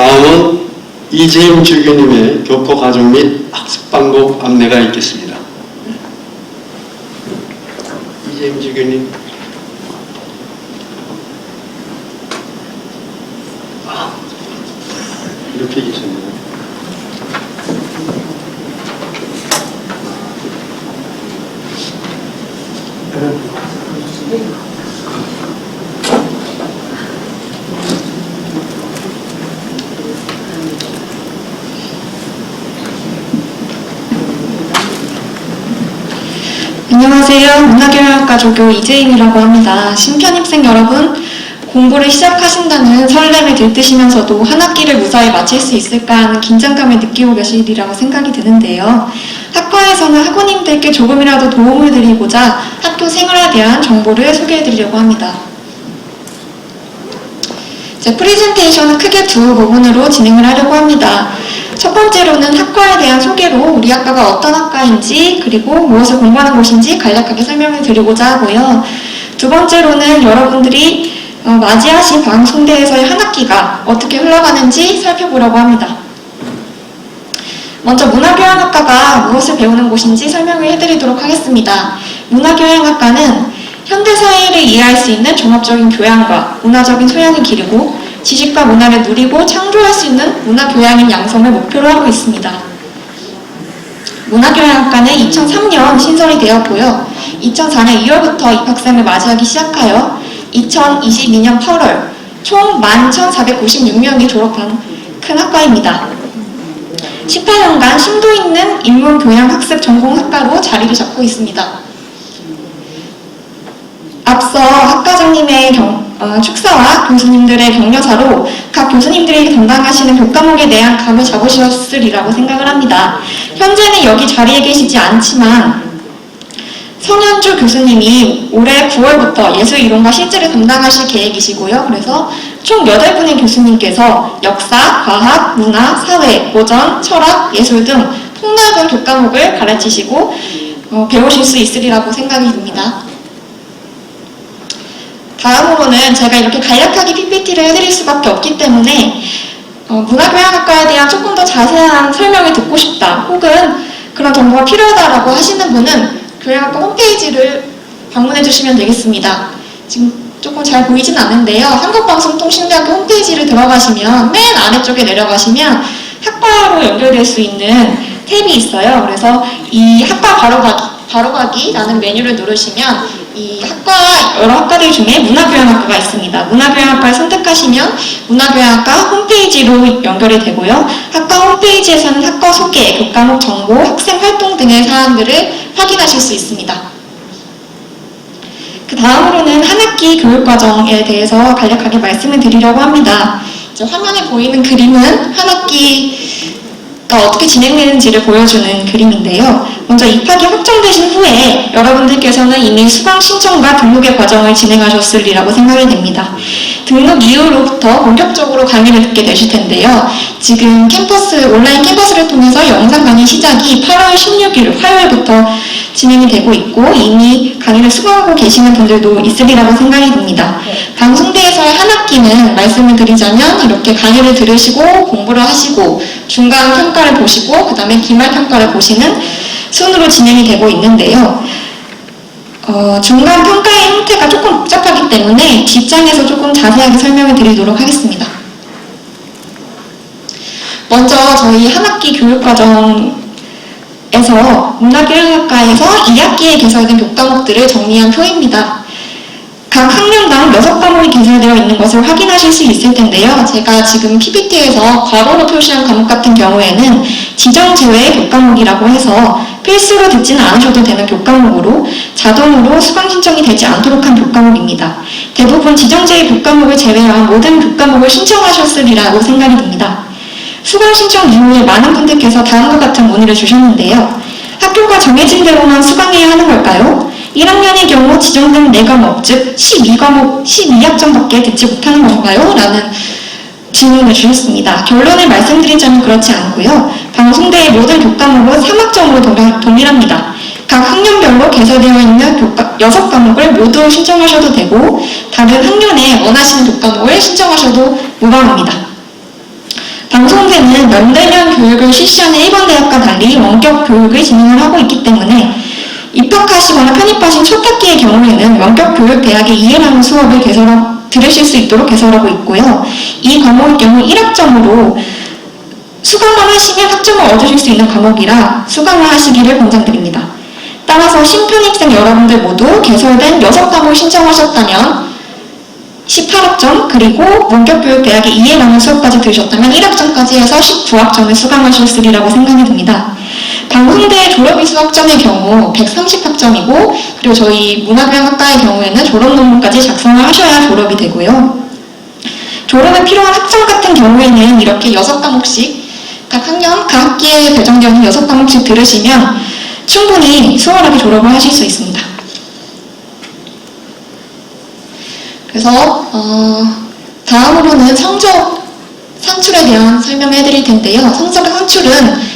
다음은 이재임 주교님의 교포 가족 및 학습 방법 안내가 있겠습니다. 이재임 주교님. 아, 이렇게 계셨네요. 안녕하세요. 문화교양학과 조교 이재임이라고 합니다. 신편입생 여러분, 공부를 시작하신다는 설렘에 들뜨시면서도 한 학기를 무사히 마칠 수 있을까 하는 긴장감을 느끼고 계시리라고 생각이 드는데요. 학과에서는 학우님들께 조금이라도 도움을 드리고자 학교 생활에 대한 정보를 소개해 드리려고 합니다. 제 프레젠테이션은 크게 두 부분으로 진행을 하려고 합니다. 첫 번째로는 학과에 대한 소개로 우리 학과가 어떤 학과인지 그리고 무엇을 공부하는 곳인지 간략하게 설명을 드리고자 하고요. 두 번째로는 여러분들이 어, 맞이하신 방송대에서의 한 학기가 어떻게 흘러가는지 살펴보려고 합니다. 먼저 문화교양학과가 무엇을 배우는 곳인지 설명을 해드리도록 하겠습니다. 문화교양학과는 현대 사회를 이해할 수 있는 종합적인 교양과 문화적인 소양을 기르고 지식과 문화를 누리고 창조할 수 있는 문화 교양인 양성을 목표로 하고 있습니다. 문화교양학과는 2003년 신설이 되었고요. 2004년 2월부터 입학생을 맞이하기 시작하여 2022년 8월 총 11,496명이 졸업한 큰 학과입니다. 18년간 심도 있는 인문교양학습 전공학과로 자리를 잡고 있습니다. 앞서 학과장님의 경- 어, 축사와 교수님들의 격려사로 각 교수님들이 담당하시는 교과목에 대한 감을 잡으셨으리라고 생각을 합니다. 현재는 여기 자리에 계시지 않지만 성현주 교수님이 올해 9월부터 예술이론과 실제를 담당하실 계획이시고요. 그래서 총 8분의 교수님께서 역사, 과학, 문화, 사회, 고전, 철학, 예술 등 폭넓은 교과목을 가르치시고 어, 배우실 수 있으리라고 생각이 듭니다. 다음으로는 제가 이렇게 간략하게 PPT를 해드릴 수밖에 없기 때문에 어, 문화교양학과에 대한 조금 더 자세한 설명을 듣고 싶다 혹은 그런 정보가 필요하다라고 하시는 분은 교양학과 홈페이지를 방문해 주시면 되겠습니다. 지금 조금 잘 보이진 않는데요. 한국방송통신대학교 홈페이지를 들어가시면 맨 아래쪽에 내려가시면 학과로 연결될 수 있는 탭이 있어요. 그래서 이 학과 바로가기, 바로가기라는 메뉴를 누르시면 이 학과 여러 학과들 중에 문화교양학과가 있습니다. 문화교양학과를 선택하시면 문화교양학과 홈페이지로 연결이 되고요. 학과 홈페이지에서는 학과 소개, 교과목 정보, 학생 활동 등의 사항들을 확인하실 수 있습니다. 그 다음으로는 한 학기 교육 과정에 대해서 간략하게 말씀을 드리려고 합니다. 화면에 보이는 그림은 한 학기가 어떻게 진행되는지를 보여주는 그림인데요. 먼저 입학이 확정되신 후에 여러분들께서는 이미 수강 신청과 등록의 과정을 진행하셨으리라고 생각이 됩니다. 등록 이후로부터 본격적으로 강의를 듣게 되실 텐데요. 지금 캠퍼스, 온라인 캠퍼스를 통해서 영상 강의 시작이 8월 16일 화요일부터 진행이 되고 있고 이미 강의를 수강하고 계시는 분들도 있으리라고 생각이 듭니다. 방송대에서의 한 학기는 말씀을 드리자면 이렇게 강의를 들으시고 공부를 하시고 중간 평가를 보시고 그 다음에 기말 평가를 보시는 순으로 진행이 되고 있는데요. 어, 중간 평가의 형태가 조금 복잡하기 때문에 뒷장에서 조금 자세하게 설명을 드리도록 하겠습니다. 먼저 저희 한 학기 교육과정에서 문화교양학과에서 2학기에 개설된 교과목들을 정리한 표입니다. 각 학년당 6과목이 개설되어 있는 것을 확인하실 수 있을 텐데요. 제가 지금 PPT에서 괄호로 표시한 과목 같은 경우에는 지정 제외 교과목이라고 해서 필수로 듣지는 않으셔도 되는 교과목으로 자동으로 수강 신청이 되지 않도록 한 교과목입니다. 대부분 지정 제외 교과목을 제외한 모든 교과목을 신청하셨으리라고 생각이 듭니다. 수강 신청 이후에 많은 분들께서 다음과 같은 문의를 주셨는데요. 학교가 정해진 대로만 수강해야 하는 걸까요? 1학년의 경우 지정된 4과목, 즉 12과목, 12학점밖에 듣지 못하는 건가요? 라는 질문을 주셨습니다. 결론을 말씀드리자면 그렇지 않고요. 방송대의 모든 교과목은 3학점으로 동일- 동일합니다. 각 학년별로 개설되어 있는 교과, 6과목을 모두 신청하셔도 되고 다른 학년에 원하시는 교과목을 신청하셔도 무방합니다. 방송대는 연대면 교육을 실시하는 일반 대학과 달리 원격 교육을 진행을 하고 있기 때문에 입학하시거나 편입하신 첫 학기의 경우에는 원격 교육 대학의 이해라는 수업을 개설하, 들으실 수 있도록 개설하고 있고요. 이 과목의 경우 1학점으로 수강만 하시면 학점을 얻으실 수 있는 과목이라 수강을 하시기를 권장드립니다. 따라서 신편입생 여러분들 모두 개설된 6과목 신청하셨다면 18학점 그리고 원격교육대학의 이해라는 수업까지 들으셨다면 1학점까지 해서 19학점을 수강하셨으리라고 생각이 듭니다. 방송대 졸업이 수학점의 경우 130학점이고 그리고 저희 문화교양학과의 경우에는 졸업 논문까지 작성을 하셔야 졸업이 되고요. 졸업에 필요한 학점 같은 경우에는 이렇게 6과목씩 각 학년, 각 학기에 배정되어 있는 6과목씩 들으시면 충분히 수월하게 졸업을 하실 수 있습니다. 그래서 어, 다음으로는 성적 산출에 대한 설명을 해드릴 텐데요. 성적 산출은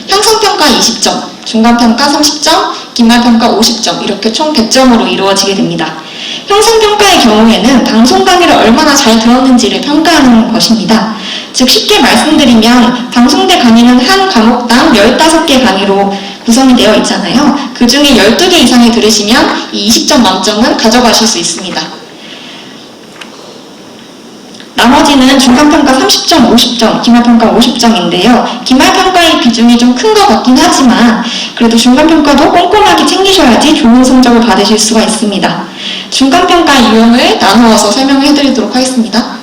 형성평가 20점, 중간평가 30점, 기말평가 50점 이렇게 총 100점으로 이루어지게 됩니다. 형성평가의 경우에는 방송 강의를 얼마나 잘 들었는지를 평가하는 것입니다. 즉 쉽게 말씀드리면 방송대 강의는 한 과목당 15개 강의로 구성이 되어 있잖아요. 그 중에 12개 이상을 들으시면 이 20점 만점은 가져가실 수 있습니다. 나머지는 중간평가 30점, 50점, 기말평가 50점인데요. 기말평가의 비중이 좀 큰 것 같긴 하지만 그래도 중간평가도 꼼꼼하게 챙기셔야지 좋은 성적을 받으실 수가 있습니다. 중간평가 유형을 나누어서 설명해 드리도록 하겠습니다.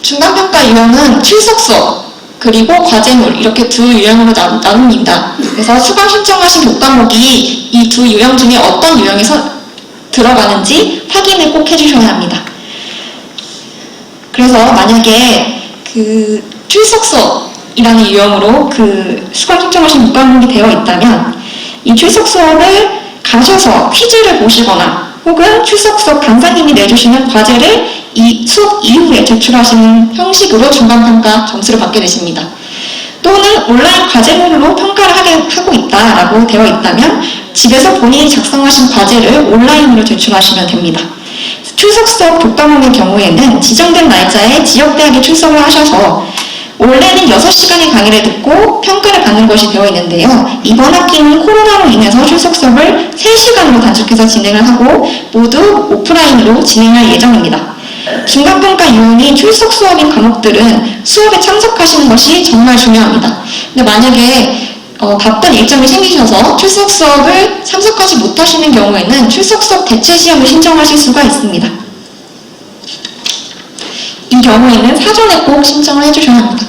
중간평가 유형은 출석서 그리고 과제물 이렇게 두 유형으로 나, 나눕니다. 그래서 수강 신청하신 교과목이 이 두 유형 중에 어떤 유형에 서, 들어가는지 확인을 꼭 해주셔야 합니다. 그래서 만약에 그 출석서이라는 유형으로 그 수강 신청하신 교과목이 되어 있다면 이 출석 수업을 가셔서 퀴즈를 보시거나 혹은 출석 수업 강사님이 내주시는 과제를 이 수업 이후에 제출하시는 형식으로 중간평가 점수를 받게 되십니다. 또는 온라인 과제물로 평가를 하게 하고 있다라고 되어 있다면 집에서 본인이 작성하신 과제를 온라인으로 제출하시면 됩니다. 출석 수업 교과목의 경우에는 지정된 날짜에 지역 대학에 출석을 하셔서 원래는 6시간의 강의를 듣고 평가를 받는 것이 되어 있는데요. 이번 학기는 코로나로 인해서 출석 수업을 3시간으로 단축해서 진행을 하고 모두 오프라인으로 진행할 예정입니다. 중간평가 유형이 출석 수업인 과목들은 수업에 참석하시는 것이 정말 중요합니다. 근데 만약에 어, 바쁜 일정이 생기셔서 출석 수업을 참석하지 못하시는 경우에는 출석 수업 대체 시험을 신청하실 수가 있습니다. 이 경우에는 사전에 꼭 신청을 해주셔야 합니다.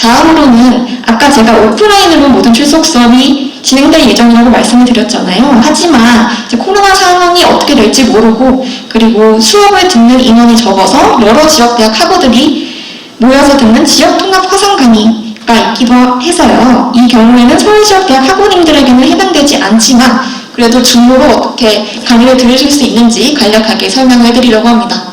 다음으로는 아까 제가 오프라인으로 모든 출석 수업이 진행될 예정이라고 말씀을 드렸잖아요. 하지만 코로나 상황이 어떻게 될지 모르고 그리고 수업을 듣는 인원이 적어서 여러 지역 대학 학우들이 모여서 듣는 지역 통합 화상 강의 가 있기도 해서요. 이 경우에는 서울 지역 대학 학우님들에게는 해당되지 않지만 그래도 줌으로 어떻게 강의를 들으실 수 있는지 간략하게 설명을 해드리려고 합니다.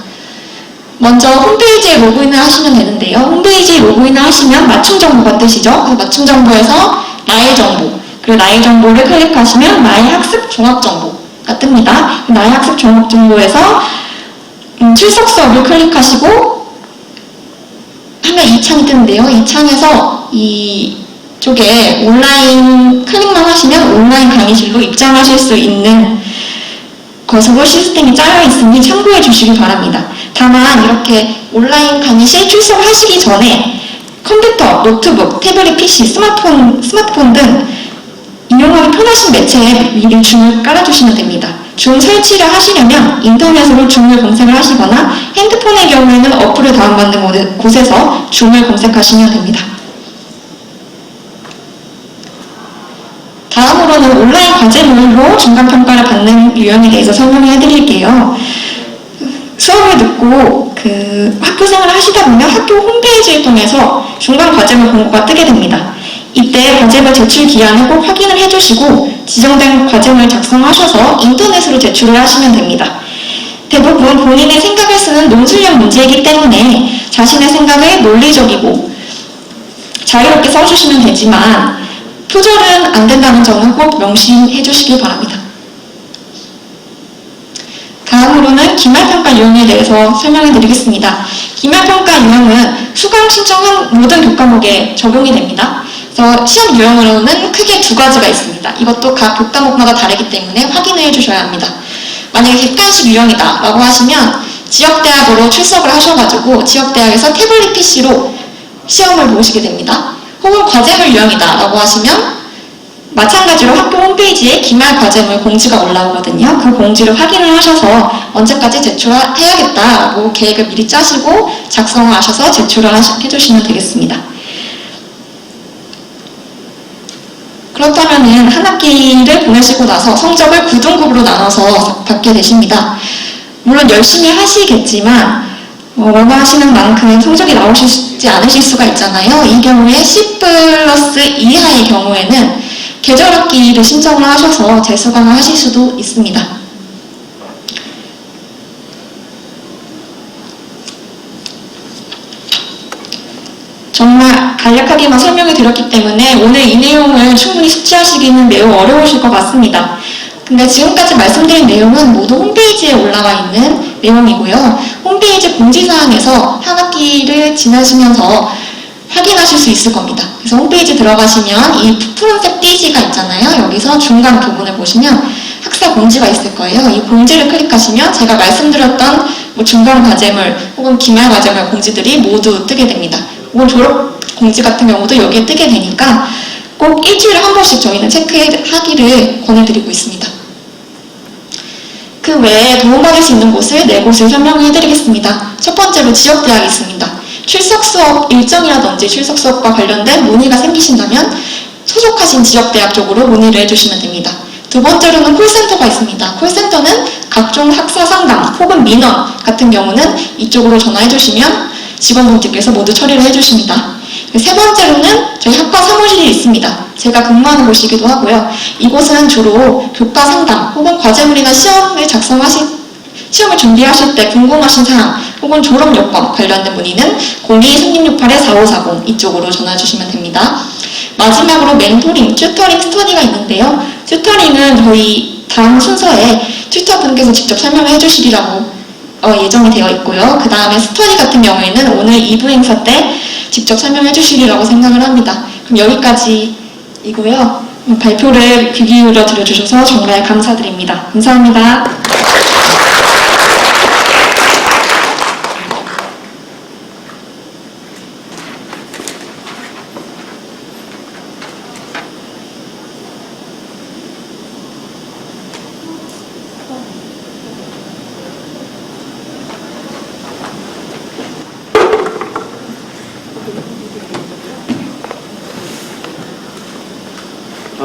먼저 홈페이지에 로그인을 하시면 되는데요. 홈페이지에 로그인을 하시면 맞춤 정보가 뜨시죠. 그래서 맞춤 정보에서 나의 정보, 그리고 나의 정보를 클릭하시면 나의 학습 종합 정보가 뜹니다. 나의 학습 종합 정보에서 음, 출석 수업을 클릭하시고 하면 이 창이 뜨는데요. 이 창에서 이 쪽에 온라인 클릭만 하시면 온라인 강의실로 입장하실 수 있는 것으로 시스템이 짜여 있으니 참고해 주시기 바랍니다. 다만 이렇게 온라인 강의실 출석하시기 전에 컴퓨터, 노트북, 태블릿 PC, 스마트폰, 스마트폰 등 이용하기 편하신 매체에 미리 줌을 깔아주시면 됩니다. 줌 설치를 하시려면 인터넷으로 줌을 검색을 하시거나 핸드폰의 경우에는 어플을 다운받는 곳에- 곳에서 줌을 검색하시면 됩니다. 다음으로는 온라인 과제물로 중간평가를 받는 유형에 대해서 설명을 해드릴게요. 수업을 듣고 그 학교 생활을 하시다 보면 학교 홈페이지를 통해서 중간 과제물 공고가 뜨게 됩니다. 이때 과제물 제출 기한을 꼭 확인을 해주시고 지정된 과제물 작성하셔서 인터넷으로 제출을 하시면 됩니다. 대부분 본인의 생각을 쓰는 논술형 문제이기 때문에 자신의 생각을 논리적이고 자유롭게 써주시면 되지만 표절은 안 된다는 점은 꼭 명심해 주시기 바랍니다. 다음으로는 기말평가 유형에 대해서 설명해 드리겠습니다. 기말평가 유형은 수강 신청한 모든 교과목에 적용이 됩니다. 그래서 시험 유형으로는 크게 두 가지가 있습니다. 이것도 각 교과목마다 다르기 때문에 확인해 주셔야 합니다. 만약에 객관식 유형이다 라고 하시면 지역대학으로 출석을 하셔가지고 지역대학에서 태블릿 PC로 시험을 보시게 됩니다. 혹은 과제물 유형이다 라고 하시면 마찬가지로 학교 홈페이지에 기말 과제물 공지가 올라오거든요. 그 공지를 확인을 하셔서 언제까지 제출해야겠다라고 계획을 미리 짜시고 작성을 하셔서 제출을 해주시면 되겠습니다. 그렇다면은 한 학기를 보내시고 나서 성적을 9등급으로 나눠서 받게 되십니다. 물론 열심히 하시겠지만 어, 원하시는 만큼 성적이 나오시지 않으실 수가 있잖아요. 이 경우에 10 플러스 이하의 경우에는 계절학기를 신청을 하셔서 재수강을 하실 수도 있습니다. 정말 간략하게만 설명을 드렸기 때문에 오늘 이 내용을 충분히 숙지하시기는 매우 어려우실 것 같습니다. 근데 지금까지 말씀드린 내용은 모두 홈페이지에 올라와 있는 내용이고요. 홈페이지 공지사항에서 한 학기를 지나시면서 확인하실 수 있을 겁니다. 그래서 홈페이지 들어가시면 이 푸른색 띠지가 있잖아요. 여기서 중간 부분을 보시면 학사 공지가 있을 거예요. 이 공지를 클릭하시면 제가 말씀드렸던 뭐 중간 과제물 혹은 기말 과제물 공지들이 모두 뜨게 됩니다. 혹은 졸업 공지 같은 경우도 여기에 뜨게 되니까 꼭 일주일에 한 번씩 저희는 체크하기를 권해드리고 있습니다. 그 외에 도움받을 수 있는 곳을 네 곳을 설명해 드리겠습니다. 첫 번째로 지역대학이 있습니다. 출석 수업 일정이라든지 출석 수업과 관련된 문의가 생기신다면 소속하신 지역대학 쪽으로 문의를 해주시면 됩니다. 두 번째로는 콜센터가 있습니다. 콜센터는 각종 학사 상담 혹은 민원 같은 경우는 이쪽으로 전화해 주시면 직원분들께서 모두 처리를 해주십니다. 세 번째로는 저희 학과 사무실이 있습니다. 제가 근무하는 곳이기도 하고요. 이곳은 주로 교과 상담 혹은 과제물이나 시험을 작성하실 시험을 준비하실 때 궁금하신 사항 혹은 졸업 요건 관련된 문의는 02-3668-4540 이쪽으로 전화 주시면 됩니다. 마지막으로 멘토링, 튜터링, 스터디가 있는데요. 튜터링은 저희 다음 순서에 튜터분께서 직접 설명을 해주시리라고 어, 예정이 되어 있고요. 그 다음에 스터디 같은 경우에는 오늘 2부 행사 때 직접 설명해 주시리라고 생각을 합니다. 그럼 여기까지이고요. 음, 발표를 귀 기울여 들어주셔서 정말 감사드립니다. 감사합니다.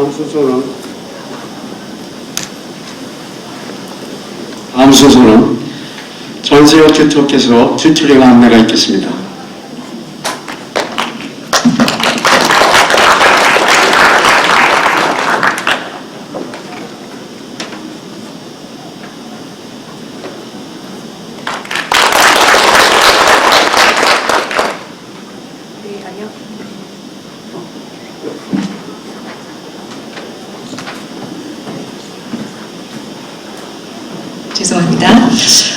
다음 순서는 다음 순서는 전세혁 튜터께서 튜터링 안내가 있겠습니다. 죄송합니다.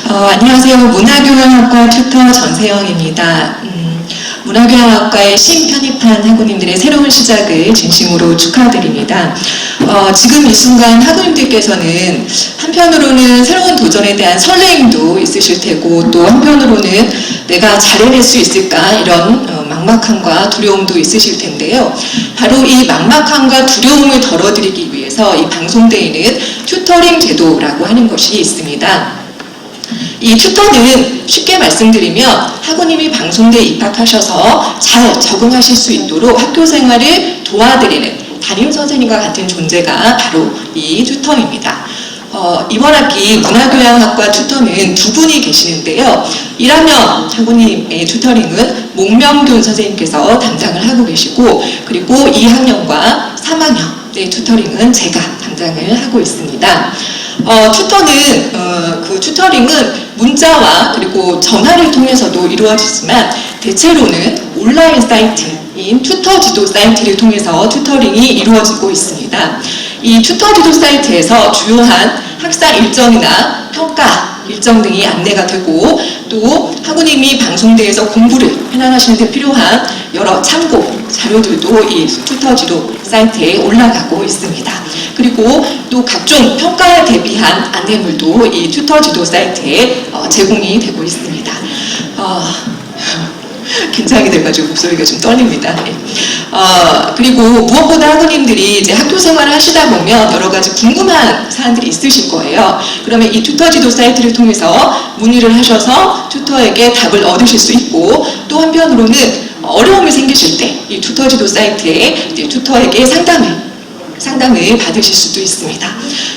어, 안녕하세요. 문화교양학과 튜터 전세영입니다. 음, 문화교양학과에 신편입한 학우님들의 새로운 시작을 진심으로 축하드립니다. 어, 지금 이 순간 학우님들께서는 한편으로는 새로운 도전에 대한 설레임도 있으실 테고 또 한편으로는 내가 잘해낼 수 있을까 이런 어, 막막함과 두려움도 있으실 텐데요. 바로 이 막막함과 두려움을 덜어드리기 위해서 이 방송대에는 튜터링 제도라고 하는 것이 있습니다. 이 튜터는 쉽게 말씀드리면 학우님이 방송대에 입학하셔서 잘 적응하실 수 있도록 학교 생활을 도와드리는 담임 선생님과 같은 존재가 바로 이 튜터입니다. 어, 이번 학기 문화교양학과 튜터는 두 분이 계시는데요. 1학년 학우님의 튜터링은 목명균 선생님께서 담당을 하고 계시고 그리고 2학년과 3학년 의 튜터링은 제가 담당을 하고 있습니다. 어, 튜터는 어, 그 튜터링은 문자와 그리고 전화를 통해서도 이루어지지만 대체로는 온라인 사이트인 튜터 지도 사이트를 통해서 튜터링이 이루어지고 있습니다. 이 튜터 지도 사이트에서 주요한 학사 일정이나 평가 일정 등이 안내가 되고 또 학우님이 방송대에서 공부를 편안하시는 데 필요한 여러 참고 자료들도 이 튜터 지도 사이트에 올라가고 있습니다. 그리고 또 각종 평가에 대비한 안내물도 이 튜터 지도 사이트에 어, 제공이 되고 있습니다. 어, 긴장이 돼가지고 목소리가 좀 떨립니다. 네. 어, 그리고 무엇보다 학우님들이 이제 학교 생활을 하시다 보면 여러 가지 궁금한 사안들이 있으실 거예요. 그러면 이 튜터 지도 사이트를 통해서 문의를 하셔서 튜터에게 답을 얻으실 수 있고 또 한편으로는 어려움이 생기실 때 이 튜터 지도 사이트에 이제 튜터에게 상담을 상담을 받으실 수도 있습니다.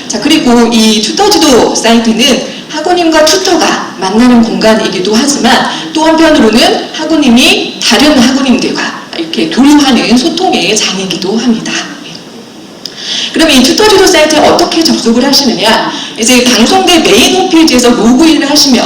자, 그리고 이 튜터 지도 사이트는 학우님과 튜터가 만나는 공간이기도 하지만 또 한편으로는 학우님이 다른 학우님들과 이렇게 교류하는 소통의 장이기도 합니다. 그러면 이 지도 사이트에 어떻게 접속을 하시느냐? 이제 방송대 메인 홈페이지에서 로그인을 하시면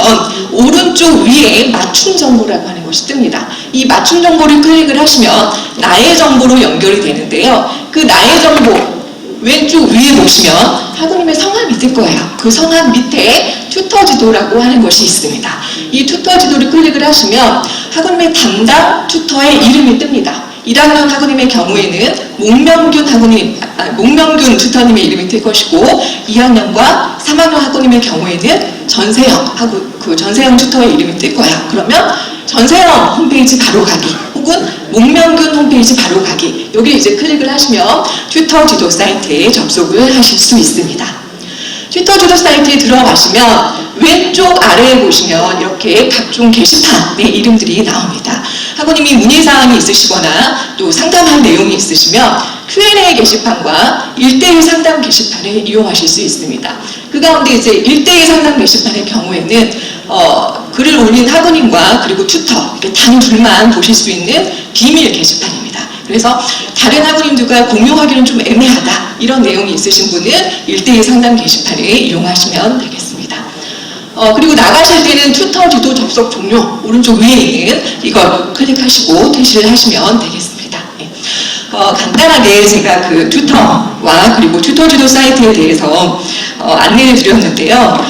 오른쪽 위에 맞춤 정보라고 하는 것이 뜹니다. 이 맞춤 정보를 클릭을 하시면 나의 정보로 연결이 되는데요. 그 나의 정보 왼쪽 위에 보시면 학우님의 성함이 뜰 거예요. 그 성함 밑에 튜터 지도라고 하는 것이 있습니다. 이 튜터 지도를 클릭을 하시면 학우님의 담당 튜터의 이름이 뜹니다. 1학년 학우님의 경우에는 목명균 학우님, 아, 목명균 튜터님의 이름이 뜰 것이고 2학년과 3학년 학우님의 경우에는 전세영 하고 그 전세영 튜터의 이름이 뜰 거예요. 그러면 전세영 홈페이지 바로 가기 혹은 목명균 홈페이지 바로 가기 여기 이제 클릭을 하시면 튜터 지도 사이트에 접속을 하실 수 있습니다. 튜터 지도 사이트에 들어가시면 왼쪽 아래에 보시면 이렇게 각종 게시판의 이름들이 나옵니다. 학우님이 문의사항이 있으시거나 또 상담할 내용이 있으시면 Q&A 게시판과 1대1 상담 게시판을 이용하실 수 있습니다. 그 가운데 이제 1대1 상담 게시판의 경우에는 어, 글을 올린 학우님과 그리고 튜터 이렇게 단 둘만 보실 수 있는 비밀 게시판입니다. 그래서 다른 학우님들과 공유하기는 좀 애매하다 이런 내용이 있으신 분은 1대1 상담 게시판을 이용하시면 되겠습니다. 어, 그리고 나가실 때는 튜터 지도 접속 종료 오른쪽 위에 있는 이걸 클릭하시고 퇴실을 하시면 되겠습니다. 네. 어, 간단하게 제가 그 튜터와 그리고 튜터 지도 사이트에 대해서 어, 안내를 드렸는데요.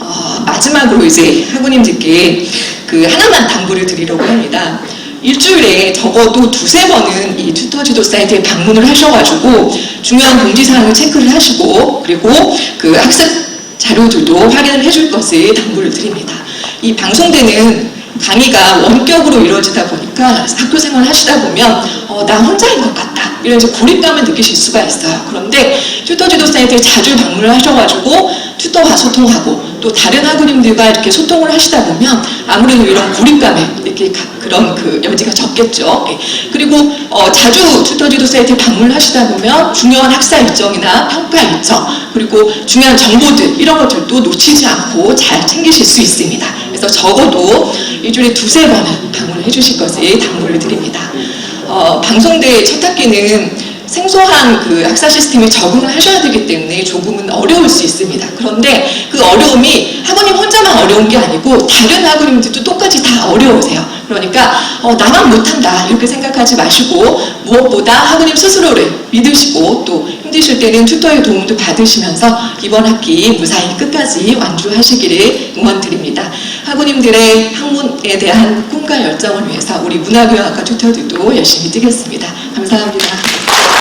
어, 마지막으로 이제 학우님들께 그 하나만 당부를 드리려고 합니다. 일주일에 적어도 두세 번은 이 튜터 지도 사이트에 방문을 하셔가지고 중요한 공지사항을 체크를 하시고 그리고 그 학습 자료들도 확인을 해줄 것을 당부를 드립니다. 이 방송대는 강의가 원격으로 이루어지다 보니까 학교 생활 하시다 보면 어, 나 혼자인 것 같다 이런 이제 고립감을 느끼실 수가 있어요. 그런데 튜터 지도 사이트에 자주 방문을 하셔가지고 튜터와 소통하고 또 다른 학우님들과 이렇게 소통을 하시다 보면 아무래도 이런 고립감에 이렇게 가- 그런 그 여지가 적겠죠. 예. 그리고 어, 자주 튜터 지도 사이트에 방문을 하시다 보면 중요한 학사 일정이나 평가 일정 그리고 중요한 정보들 이런 것들도 놓치지 않고 잘 챙기실 수 있습니다. 그래서 적어도 일주일에 두세 번은 방문을 해주실 것을 당부를 드립니다. 어, 방송대 첫 학기는 생소한 그 학사 시스템에 적응을 하셔야 되기 때문에 조금은 어려울 수 있습니다. 그런데 그 어려움이 학우님 혼자만 어려운 게 아니고 다른 학우님들도 똑같이 다 어려우세요. 그러니까 어, 나만 못한다 이렇게 생각하지 마시고 무엇보다 학우님 스스로를 믿으시고 또 힘드실 때는 튜터의 도움도 받으시면서 이번 학기 무사히 끝까지 완주하시기를 응원드립니다. 학우님들의 학문에 대한 꿈과 열정을 위해서 우리 문화교양학과 튜터들도 열심히 뛰겠습니다. 감사합니다.